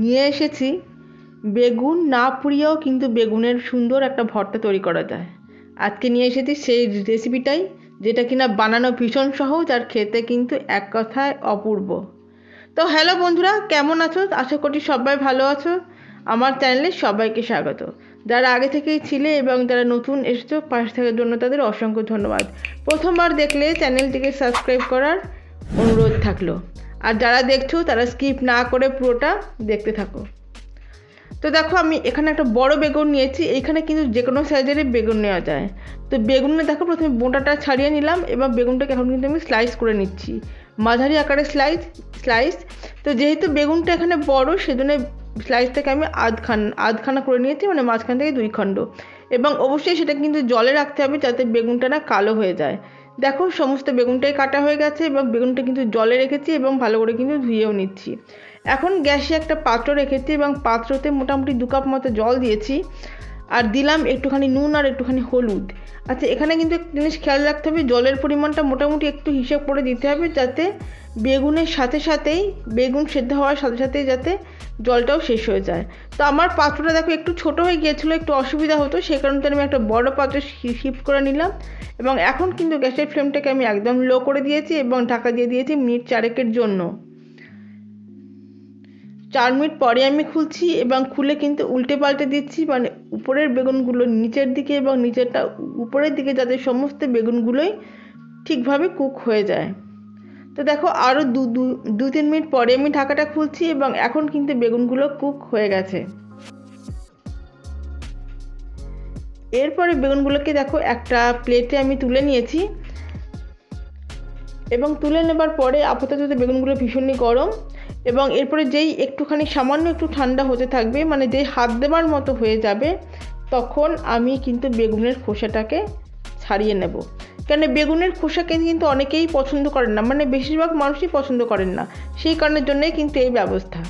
নিয়ে এসেছি। বেগুন না পুড়িয়েও কিন্তু বেগুনের সুন্দর একটা ভর্তা তৈরি করা যায়। আজকে নিয়ে এসেছি সেই রেসিপিটাই যেটা কিনা বানানো ভীষণ সহজ আর খেতে কিন্তু এক কথায় অপূর্ব। তো হ্যালো বন্ধুরা, কেমন আছো? আশা করি সবাই ভালো আছো। আমার চ্যানেলে সবাইকে স্বাগত। যারা আগে থেকেই ছিলে এবং যারা নতুন এসেছ, পাশ থাকার জন্য তাদের অসংখ্য ধন্যবাদ। প্রথমবার দেখলে চ্যানেলটিকে সাবস্ক্রাইব করার অনুরোধ থাকল। আর যারা দেখছ, তারা স্কিপ না করে পুরোটা দেখতে থাকো। তো দেখো, আমি এখানে একটা বড় বেগুন নিয়েছি। এইখানে কিন্তু যে কোনো সাইজেরই বেগুন নেওয়া যায়। তো বেগুনে দেখো, প্রথমে বোঁটাটা ছাড়িয়ে নিলাম। এবং বেগুনটাকে এখন কিন্তু আমি স্লাইস করে নিচ্ছি। মাঝারি আকারে স্লাইস স্লাইস তো যেহেতু বেগুনটা এখানে বড়, সেজন্য স্লাইসটাকে আমি আধখান, আধখানা করে নিয়েছি মানে মাঝখান থেকে দুই খণ্ড। এবং অবশ্যই সেটা কিন্তু জলে রাখতে হবে, যাতে বেগুনটা না কালো হয়ে যায়। দেখো, সমস্ত বেগুনটাই কাটা হয়ে গেছে এবং বেগুনটা কিন্তু জলে রেখেছি এবং ভালো করে কিন্তু ধুয়েও নিচ্ছি। এখন গ্যাসে একটা পাত্র রেখেছি এবং পাত্রতে মোটামুটি দু কাপ মতো জল দিয়েছি। আর দিলাম একটুখানি নুন আর একটুখানি হলুদ। আচ্ছা এখানে কিন্তু একটা জিনিস খেয়াল রাখতে হবে, জলের পরিমাণটা মোটামুটি একটু হিসেব করে দিতে হবে যাতে বেগুনের সাথে সাথেই, বেগুন সেদ্ধ হওয়ার সাথে সাথেই যাতে জলটাও শেষ হয়ে যায়। তো আমার পাত্রটা দেখো একটু ছোট হয়ে গিয়েছিল, একটু অসুবিধা হতো সেই কারণে আমি একটা বড় পাত্রে শিফট করে নিলাম। এবং এখন কিন্তু গ্যাসের ফ্লেমটাকে আমি একদম লো করে দিয়েছি এবং ঢাকা দিয়ে দিয়েছি মিনিট চারেকের জন্য। চার মিনিট পরে আমি খুলছি এবং খুলে কিন্তু উল্টে পাল্টে দিচ্ছি মানে উপরের বেগুনগুলো নিচের দিকে এবং নিচেরটা উপরের দিকে যাতে সমস্ত বেগুনগুলোই ঠিকভাবে কুক হয়ে যায়। তো দেখো আরও দু দু, তিন মিনিট পরে আমি ঢাকাটা খুলছি এবং এখন কিন্তু বেগুনগুলো কুক হয়ে গেছে। এরপরে বেগুনগুলোকে দেখো একটা প্লেটে আমি তুলে নিয়েছি। এবং তুলে নেবার পরে আপাতত বেগুনগুলো ভীষণই গরম। এবং এরপরে যেই একটুখানি সামান্য একটু ঠান্ডা হতে থাকবে মানে যেই হাত দেবার মতো হয়ে যাবে, তখন আমি কিন্তু বেগুনের খোসাটাকে ছাড়িয়ে নেব। কেন বেগুনের খোসাকে কিন্তু অনেকেই পছন্দ করেন না মানে বেশিরভাগ মানুষই পছন্দ করেন না, সেই কারণের জন্যই কিন্তু এই ব্যবস্থা।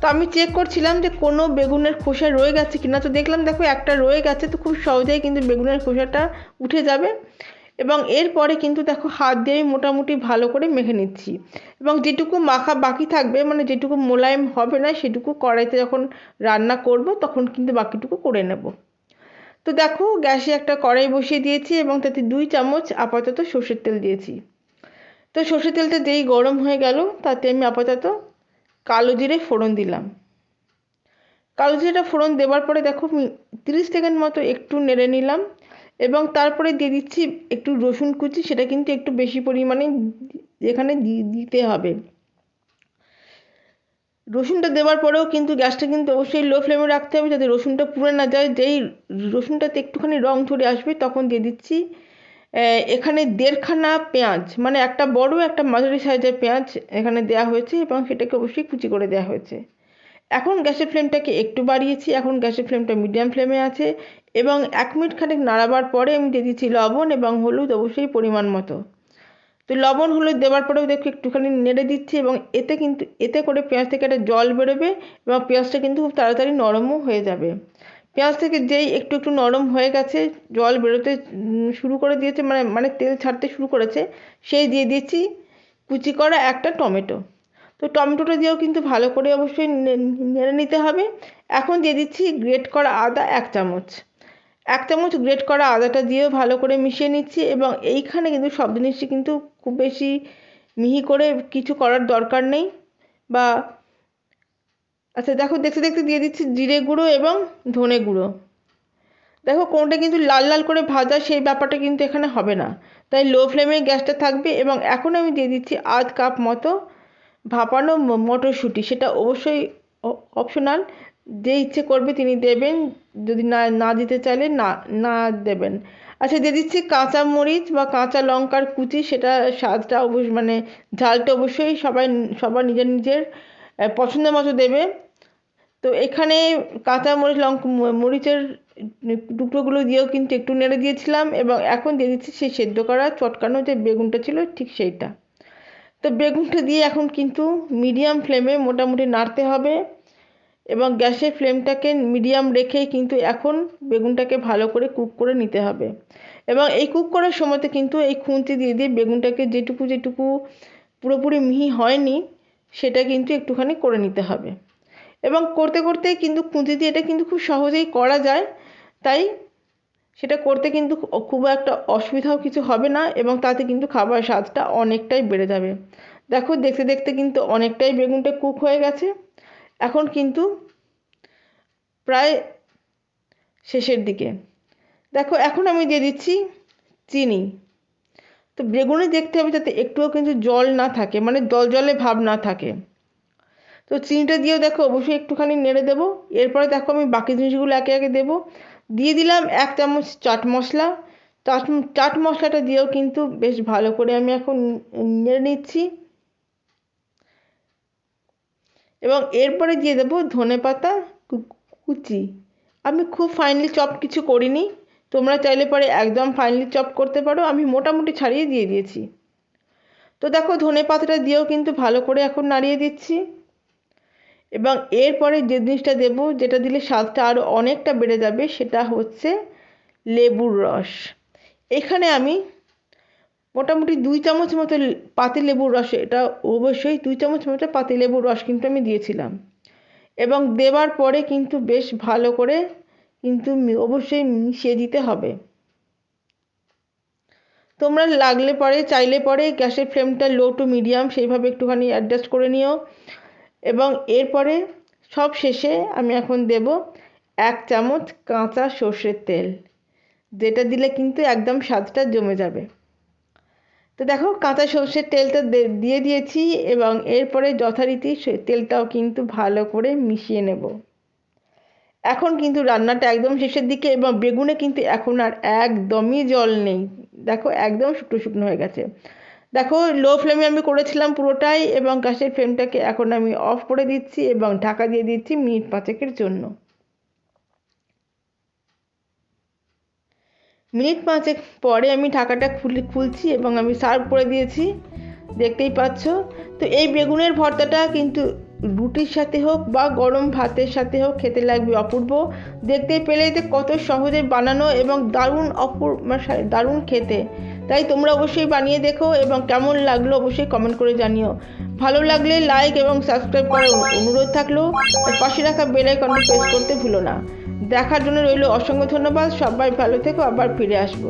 তো আমি চেক করছিলাম যে কোনো বেগুনের খোসা রয়ে গেছে কিনা, তো দেখলাম দেখো একটা রয়ে গেছে, তো খুব সহজেই কিন্তু বেগুনের খোসাটা উঠে যাবে। এবং এরপরে কিন্তু দেখো হাত দিয়ে আমি মোটামুটি ভালো করে মেখে নিচ্ছি। এবং যেটুকু মাখা বাকি থাকবে মানে যেটুকু মোলায়েম হবে না, সেটুকু কড়াইতে যখন রান্না করব, তখন কিন্তু বাকিটুকু করে নেব। তো দেখো, গ্যাসে একটা কড়াই বসিয়ে দিয়েছি এবং তাতে দুই চামচ আপাতত সর্ষের তেল দিয়েছি। তো সর্ষের তেলটা যেই গরম হয়ে গেল, তাতে আমি আপাতত কালো জিরে ফোড়ন দিলাম। কালো জিরেটা ফোড়ন দেওয়ার পরে দেখো, তিরিশ সেকেন্ড মতো একটু নেড়ে নিলাম। এবং তারপরে দিয়ে দিচ্ছি একটু রসুন কুচি, সেটা কিন্তু একটু বেশি পরিমাণে এখানে দিতে হবে। রসুনটা দেওয়ার পরেও কিন্তু গ্যাসটা কিন্তু অবশ্যই লো ফ্লেমে রাখতে হবে যাতে রসুনটা পুড়ে না যায়। যেই রসুনটাতে একটুখানি রং ধরে আসবে তখন দিয়ে দিচ্ছি এখানে দেড়খানা পেঁয়াজ মানে একটা বড়, একটা মাঝারি সাইজের পেঁয়াজ এখানে দেওয়া হয়েছে এবং সেটাকে অবশ্যই কুচি করে দেওয়া হয়েছে। এখন গ্যাসের ফ্লেমটাকে একটু বাড়িয়েছি। এখন গ্যাসের ফ্লেমটা মিডিয়াম ফ্লেমে আছে। এবং এক মিনিট খানেক নাড়াবার পরে আমি দিয়ে দিচ্ছি লবণ এবং হলুদ অবশ্যই পরিমাণ মতো। তো লবণ, হলুদ দেওয়ার পরেও দেখো একটুখানি নেড়ে দিচ্ছি এবং এতে কিন্তু, এতে করে পেঁয়াজ থেকে একটা জল বেরোবে এবং পেঁয়াজটা কিন্তু খুব তাড়াতাড়ি নরমও হয়ে যাবে। পেঁয়াজ থেকে যেই একটু একটু নরম হয়ে গেছে, জল বেরোতে শুরু করে দিয়েছে মানে মানে তেল ছাড়তে শুরু করেছে, সেই দিয়ে দিয়েছি কুচি করা একটা টমেটো। তো টমেটোটা দিয়েও কিন্তু ভালো করে অবশ্যই নেড়ে নিতে হবে। এখন দিয়ে দিচ্ছি গ্রেট করা আদা এক চামচ। এক চামচ গ্রেট করা আদাটা দিয়েও ভালো করে মিশিয়ে নিচ্ছি এবং এইখানে কিন্তু সব জিনিসই কিন্তু খুব বেশি মিহি করে কিছু করার দরকার নেই বা আচ্ছা দেখো দেখতে দেখতে দিয়ে দিচ্ছি জিরে গুঁড়ো এবং ধনে গুঁড়ো। দেখো কোনটা কিন্তু লাল লাল করে ভাজা সেই ব্যাপারটা কিন্তু এখানে হবে না। তাই লো ফ্লেমে গ্যাসটা থাকবে এবং এখন আমি দিয়ে দিচ্ছি আধ কাপ মতো ভাপানো মটরশুঁটি। সেটা অবশ্যই অপশনাল যে ইচ্ছে করবে তিনি দেবেন, যদি না না দিতে চাইলে না না দেবেন। আচ্ছা দিয়ে দিচ্ছি কাঁচা মরিচ বা কাঁচা লঙ্কার কুচি, সেটা স্বাদটা অবশ্য মানে ঝালটা অবশ্যই সবাই, সবার নিজের নিজের পছন্দ মতো দেবে। তো এখানে কাঁচা মরিচ, লঙ্কা মরিচের টুকরোগুলো দিয়েও কিন্তু একটু নেড়ে দিয়েছিলাম এবং এখন দিয়ে দিচ্ছি সেই সেদ্ধ করা চটকানো যে বেগুনটা ছিল, ঠিক সেইটা। তো বেগুনটা দিয়ে এখন কিন্তু মিডিয়াম ফ্লেমে মোটামুটি নাড়তে হবে। এবং গ্যাসের ফ্লেমটাকে মিডিয়াম রেখেই কিন্তু এখন বেগুনটাকে ভালো করে কুক করে নিতে হবে। এবং এই কুক করার সময়তে কিন্তু এই খুন্তি দিয়ে দিয়ে বেগুনটাকে যেটুকু যেটুকু পুরোপুরি মিহি হয়নি, সেটা কিন্তু একটুখানি করে নিতে হবে। এবং করতে করতে কিন্তু খুঁজি দিয়ে এটা কিন্তু খুব সহজেই করা যায়। তাই সেটা করতে কিন্তু খুব একটা অসুবিধাও কিছু হবে না এবং তাতে কিন্তু খাবার স্বাদটা অনেকটাই বেড়ে যাবে। দেখো, দেখতে দেখতে কিন্তু অনেকটাই বেগুনটা কুক হয়ে গেছে। এখন কিন্তু প্রায় শেষের দিকে। দেখো, এখন আমি দিয়ে দিচ্ছি চিনি। তো বেগুনে দেখতে হবে যাতে একটুও কিন্তু জল না থাকে মানে জল জলে ভাব না থাকে। তো চিনিটা দিয়েও দেখো, অবশ্যই একটুখানি নেড়ে দেবো। এরপরে দেখো, আমি বাকি জিনিসগুলো একে একে দেবো। দিয়ে দিলাম এক চামচ চাট মশলা। চাট চাট মশলাটা দিয়েও কিন্তু বেশ ভালো করে আমি এখন নেড়ে নিচ্ছি। এবং এরপরে দিয়ে দেবো ধনে পাতা কুচি। আমি খুব ফাইনালি চপ কিছু করিনি। তোমরা চাইলে পরে একদম ফাইনালি চপ করতে পারো। আমি মোটামুটি ছাড়িয়ে দিয়ে দিয়েছি। তো দেখো, ধনে পাতাটা দিয়েও কিন্তু ভালো করে এখন নাড়িয়ে দিচ্ছি। এবং এরপরে যে জিনিসটা দেবো, যেটা দিলে স্বাদটা আরও অনেকটা বেড়ে যাবে, সেটা হচ্ছে লেবুর রস। এখানে আমি মোটামুটি দুই চামচ মতো পাতি লেবুর রস, এটা অবশ্যই দুই চামচ মতো পাতি লেবুর রস কিন্তু আমি দিয়েছিলাম। এবং দেওয়ার পরে কিন্তু বেশ ভালো করে কিন্তু অবশ্যই মিশিয়ে দিতে হবে। তোমরা লাগলে পরে, চাইলে পরে গ্যাসের ফ্লেমটা লো টু মিডিয়াম সেইভাবে একটুখানি অ্যাডজাস্ট করে নিও। এবং এরপরে সব শেষে আমি এখন দেব এক চামচ কাঁচা সর্ষের তেল, যেটা দিলে কিন্তু একদম স্বাদটা জমে যাবে। তো দেখো কাঁচা সর্ষের তেলটা দিয়ে দিয়েছি এবং এরপরে যথারীতি তেলটাও কিন্তু ভালো করে মিশিয়ে নেব। এখন কিন্তু রান্নাটা একদম শেষের দিকে এবং বেগুনে কিন্তু এখন আর একদমই জল নেই। দেখো একদম শুকনো শুকনো হয়ে গেছে। দেখো লো ফ্লেমে আমি করেছিলাম পুরোটাই এবং গ্যাসের ফ্লেমটাকে এখন আমি অফ করে দিচ্ছি এবং ঢাকা দিয়ে দিচ্ছি মিনিট পাঁচেকের জন্য। মিনিট পাঁচেক পরে আমি ঢাকাটা খুলে, খুলছি এবং আমি সার্ভ করে দিয়েছি। দেখতেই পাচ্ছ। তো এই বেগুনের ভর্তাটা কিন্তু রুটির সাথে হোক বা গরম ভাতের সাথে হোক খেতে লাগবে অপূর্ব। দেখতে পেলে যে কত সহজে বানানো এবং দারুণ অপূর্ব দারুণ খেতে। তাই তোমরা অবশ্যই বানিয়ে দেখো এবং কেমন লাগল অবশ্যই কমেন্ট করে জানিও। ভালো লাগলে লাইক এবং সাবস্ক্রাইব করার অনুরোধ থাকল। আর পাশে রাখা বেল প্রেস করতে ভুলো না। দেখার জন্য রইল অসংখ্য ধন্যবাদ সবাই ভালো থেকো আবার ফিরে আসব।